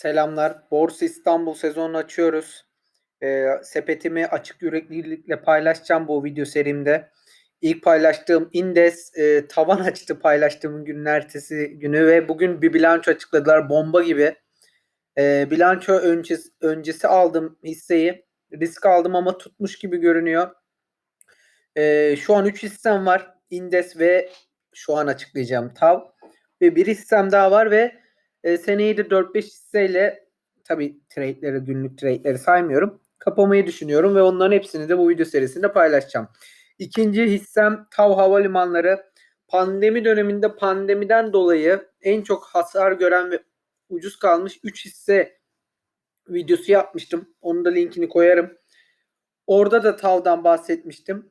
Selamlar. Borsa İstanbul sezonunu açıyoruz. Eee, sepetimi açık yüreklilikle paylaşacağım bu video serimde. İlk paylaştığım Indes eee, tavan açtı paylaştığım günün ertesi günü ve bugün bir bilanço açıkladılar bomba gibi. Eee, bilanço öncesi, öncesi aldım hisseyi. Risk aldım ama tutmuş gibi görünüyor. Eee, şu an 3 hissem var. Indes ve şu an açıklayacağım TAV. Ve bir hissem daha var ve e, seneyi de 4-5 hisseyle tabii trade'leri, günlük trade'leri saymıyorum. Kapamayı düşünüyorum ve onların hepsini de bu video serisinde paylaşacağım. İkinci hissem TAV Havalimanları. Pandemi döneminde pandemiden dolayı en çok hasar gören ve ucuz kalmış 3 hisse videosu yapmıştım. Onun da linkini koyarım. Orada da TAV'dan bahsetmiştim.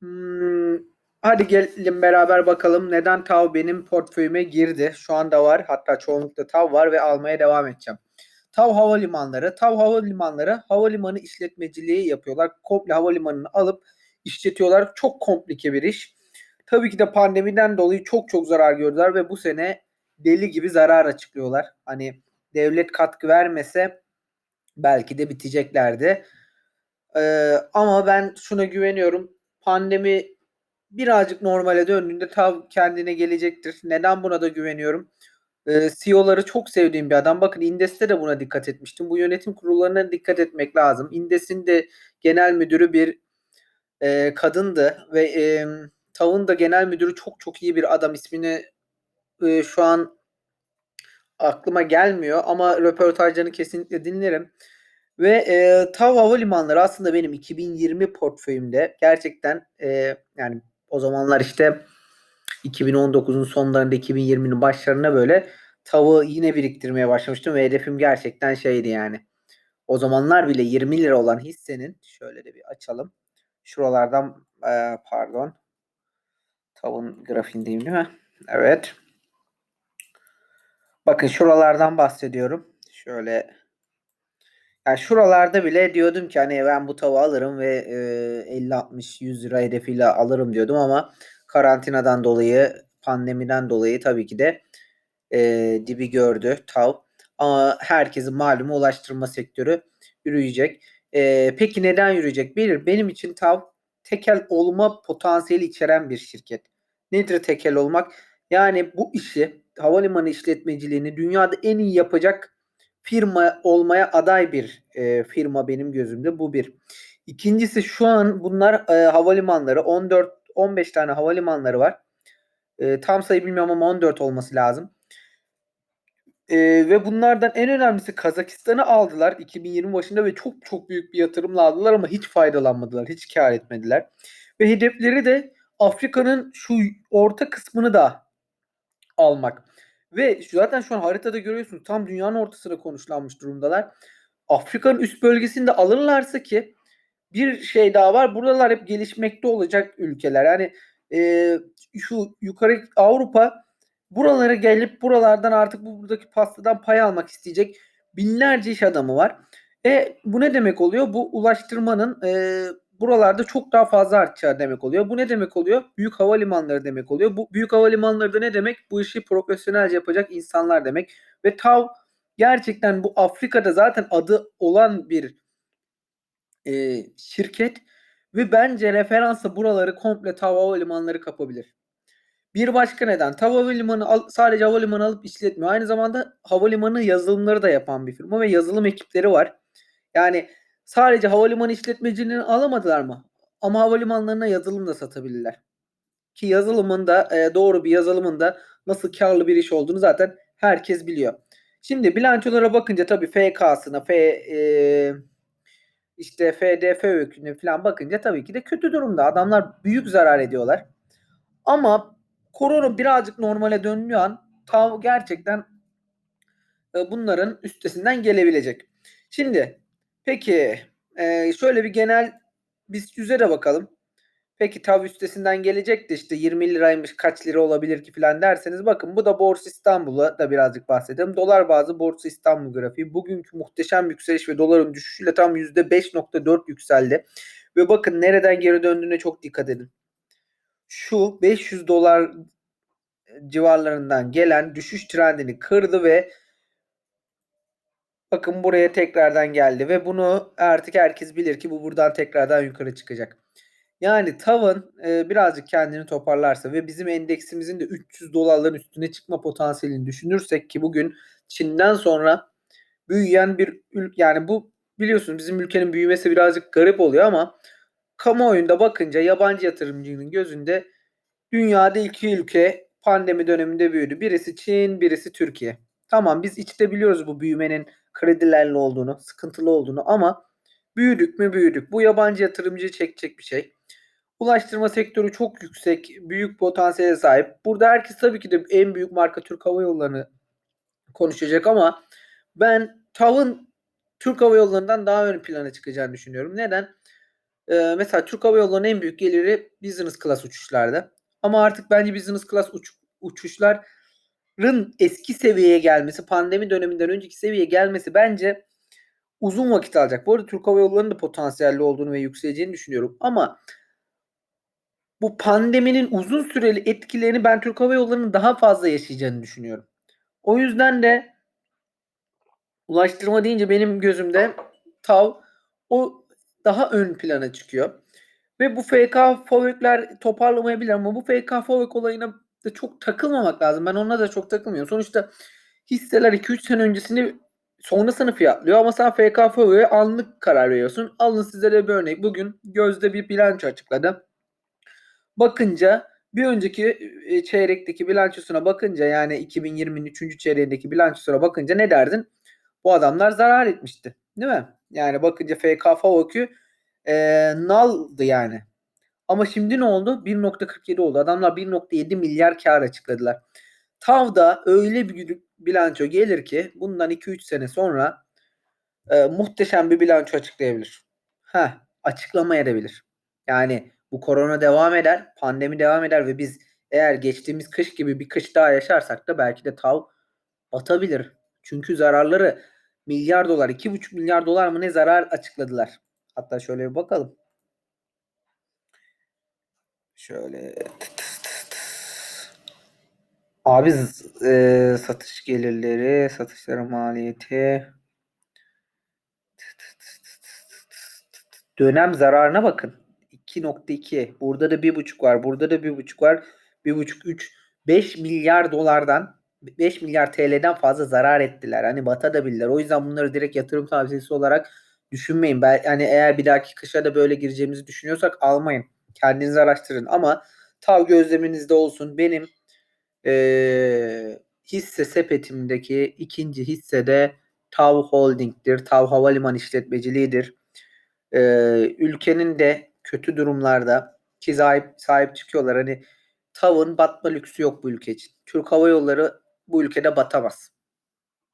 Hmm, hadi gelin beraber bakalım neden TAV benim portföyüme girdi. Şu anda var. Hatta çoğunlukla TAV var ve almaya devam edeceğim. TAV Havalimanları. TAV Havalimanları havalimanı işletmeciliği yapıyorlar. Komple havalimanını alıp işletiyorlar. Çok komplike bir iş. Tabii ki de pandemiden dolayı çok çok zarar gördüler ve bu sene deli gibi zarar açıklıyorlar. Hani devlet katkı vermese belki de biteceklerdi. Ee, ama ben şuna güveniyorum. Pandemi birazcık normale döndüğünde tav kendine gelecektir. Neden buna da güveniyorum? Ee, CEO'ları çok sevdiğim bir adam. Bakın Indes'te de buna dikkat etmiştim. Bu yönetim kurullarına dikkat etmek lazım. Indes'in de genel müdürü bir e, kadındı ve e, TAV'ın da genel müdürü çok çok iyi bir adam. İsmini e, şu an aklıma gelmiyor ama röportajlarını kesinlikle dinlerim. Ve e, TAV Havalimanları aslında benim 2020 portföyümde gerçekten e, yani o zamanlar işte 2019'un sonlarında 2020'nin başlarına böyle TAV'ı yine biriktirmeye başlamıştım ve hedefim gerçekten şeydi yani. O zamanlar bile 20 lira olan hissenin şöyle de bir açalım. Şuralardan e, pardon. TAV'ın grafiğindeyim değil mi? Evet. Bakın şuralardan bahsediyorum. Şöyle yani şuralarda bile diyordum ki hani ben bu tava alırım ve e, 50-60-100 lira hedefiyle alırım diyordum ama karantinadan dolayı pandemiden dolayı tabii ki de e, dibi gördü tav. Ama herkesin malumu ulaştırma sektörü yürüyecek. E, peki neden yürüyecek? Bilir benim için tav tekel olma potansiyeli içeren bir şirket. Nedir tekel olmak? Yani bu işi havalimanı işletmeciliğini dünyada en iyi yapacak firma olmaya aday bir e, firma benim gözümde bu bir. İkincisi şu an bunlar e, havalimanları 14 15 tane havalimanları var. E, tam sayı bilmiyorum ama 14 olması lazım. E, ve bunlardan en önemlisi Kazakistan'ı aldılar 2020 başında ve çok çok büyük bir yatırımla aldılar ama hiç faydalanmadılar, hiç kar etmediler. Ve hedefleri de Afrika'nın şu orta kısmını da almak. Ve zaten şu an haritada görüyorsunuz tam dünyanın ortasına konuşlanmış durumdalar. Afrika'nın üst bölgesinde alırlarsa ki bir şey daha var. Buralar hep gelişmekte olacak ülkeler. Yani e, şu yukarı Avrupa buralara gelip buralardan artık bu buradaki pastadan pay almak isteyecek binlerce iş adamı var. E bu ne demek oluyor? Bu ulaştırmanın e, buralarda çok daha fazla artacağı demek oluyor. Bu ne demek oluyor? Büyük havalimanları demek oluyor. Bu büyük havalimanları da ne demek? Bu işi profesyonelce yapacak insanlar demek. Ve TAV gerçekten bu Afrika'da zaten adı olan bir e, şirket ve bence referansa buraları komple TAV havalimanları kapabilir. Bir başka neden TAV havalimanı al, sadece havalimanı alıp işletmiyor. Aynı zamanda havalimanı yazılımları da yapan bir firma ve yazılım ekipleri var. Yani Sadece havalimanı işletmeciliğini alamadılar mı? Ama havalimanlarına yazılım da satabilirler. Ki yazılımın da e, doğru bir yazılımın da nasıl karlı bir iş olduğunu zaten herkes biliyor. Şimdi bilançolara bakınca tabii FK'sına, F e, işte FDF öykünü falan bakınca tabii ki de kötü durumda. Adamlar büyük zarar ediyorlar. Ama korona birazcık normale döndüğü an tav gerçekten e, bunların üstesinden gelebilecek. Şimdi Peki e, şöyle bir genel 100'e de bakalım. Peki tav üstesinden gelecek de işte 20 liraymış kaç lira olabilir ki falan derseniz bakın bu da Borsa İstanbul'a da birazcık bahsedelim. Dolar bazı Borsa İstanbul grafiği bugünkü muhteşem yükseliş ve doların düşüşüyle tam %5.4 yükseldi. Ve bakın nereden geri döndüğüne çok dikkat edin. Şu 500 dolar civarlarından gelen düşüş trendini kırdı ve Bakın buraya tekrardan geldi ve bunu artık herkes bilir ki bu buradan tekrardan yukarı çıkacak. Yani TAV'ın e, birazcık kendini toparlarsa ve bizim endeksimizin de 300 dolarların üstüne çıkma potansiyelini düşünürsek ki bugün Çin'den sonra büyüyen bir ülke yani bu biliyorsunuz bizim ülkenin büyümesi birazcık garip oluyor ama kamuoyunda bakınca yabancı yatırımcının gözünde dünyada iki ülke pandemi döneminde büyüdü. Birisi Çin, birisi Türkiye. Tamam biz içte biliyoruz bu büyümenin kredilerle olduğunu, sıkıntılı olduğunu ama büyüdük mü büyüdük. Bu yabancı yatırımcı çekecek bir şey. Ulaştırma sektörü çok yüksek, büyük potansiyele sahip. Burada herkes tabii ki de en büyük marka Türk Hava Yolları'nı konuşacak ama ben TAV'ın Türk Hava Yolları'ndan daha ön plana çıkacağını düşünüyorum. Neden? Ee, mesela Türk Hava Yolları'nın en büyük geliri business class uçuşlarda. Ama artık bence business class uç, uçuşların eski seviyeye gelmesi, pandemi döneminden önceki seviyeye gelmesi bence uzun vakit alacak. Bu arada Türk Hava Yolları'nın da potansiyelli olduğunu ve yükseleceğini düşünüyorum. Ama bu pandeminin uzun süreli etkilerini ben Türk Hava Yolları'nın daha fazla yaşayacağını düşünüyorum. O yüzden de ulaştırma deyince benim gözümde TAV o daha ön plana çıkıyor. Ve bu FK Fovek'ler toparlamayabilir ama bu FK Fovek olayına da çok takılmamak lazım. Ben ona da çok takılmıyorum. Sonuçta hisseler 2-3 sene öncesini sonrasını fiyatlıyor ama sen FK Fovek'e anlık karar veriyorsun. Alın size de bir örnek. Bugün Gözde bir bilanço açıkladı. Bakınca bir önceki e, çeyrekteki bilançosuna bakınca yani 2020'nin 3. çeyreğindeki bilançosuna bakınca ne derdin? Bu adamlar zarar etmişti. Değil mi? Yani bakınca FK Favok'u e, naldı yani. Ama şimdi ne oldu? 1.47 oldu. Adamlar 1.7 milyar kar açıkladılar. TAV'da öyle bir bilanço gelir ki bundan 2-3 sene sonra e, muhteşem bir bilanço açıklayabilir. Ha, açıklamayabilir. Yani bu korona devam eder, pandemi devam eder ve biz eğer geçtiğimiz kış gibi bir kış daha yaşarsak da belki de TAV batabilir. Çünkü zararları milyar dolar, 2,5 milyar dolar mı ne zarar açıkladılar. Hatta şöyle bir bakalım. Şöyle Abi e, satış gelirleri, satışların maliyeti dönem zararına bakın. 2.2. Burada da 1.5 var. Burada da 1.5 var. 1.5 3 5 milyar dolardan 5 milyar TL'den fazla zarar ettiler. Hani batabilirler. O yüzden bunları direkt yatırım tavsiyesi olarak düşünmeyin. Ben hani eğer bir dahaki kışa da böyle gireceğimizi düşünüyorsak almayın. Kendinizi araştırın ama tav gözleminizde olsun. Benim e, hisse sepetimdeki ikinci hissede TAV Holding'dir. TAV Havaliman İşletmeciliğidir. E, ülkenin de kötü durumlarda ki sahip, sahip çıkıyorlar. Hani TAV'ın batma lüksü yok bu ülke için. Türk Hava Yolları bu ülkede batamaz.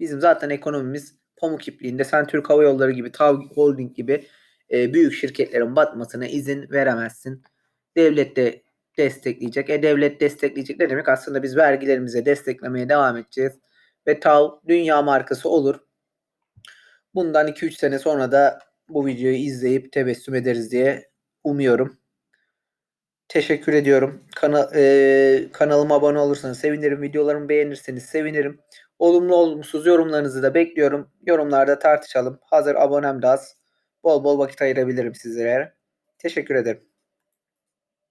Bizim zaten ekonomimiz pamuk ipliğinde. Sen Türk Hava Yolları gibi, TAV Holding gibi e, büyük şirketlerin batmasına izin veremezsin. Devlet de destekleyecek. E devlet destekleyecek ne demek? Aslında biz vergilerimize desteklemeye devam edeceğiz. Ve TAV dünya markası olur. Bundan 2-3 sene sonra da bu videoyu izleyip tebessüm ederiz diye umuyorum. Teşekkür ediyorum. Kana, e, kanalıma abone olursanız sevinirim. Videolarımı beğenirseniz sevinirim. Olumlu olumsuz yorumlarınızı da bekliyorum. Yorumlarda tartışalım. Hazır abonem de az. Bol bol vakit ayırabilirim sizlere. Teşekkür ederim.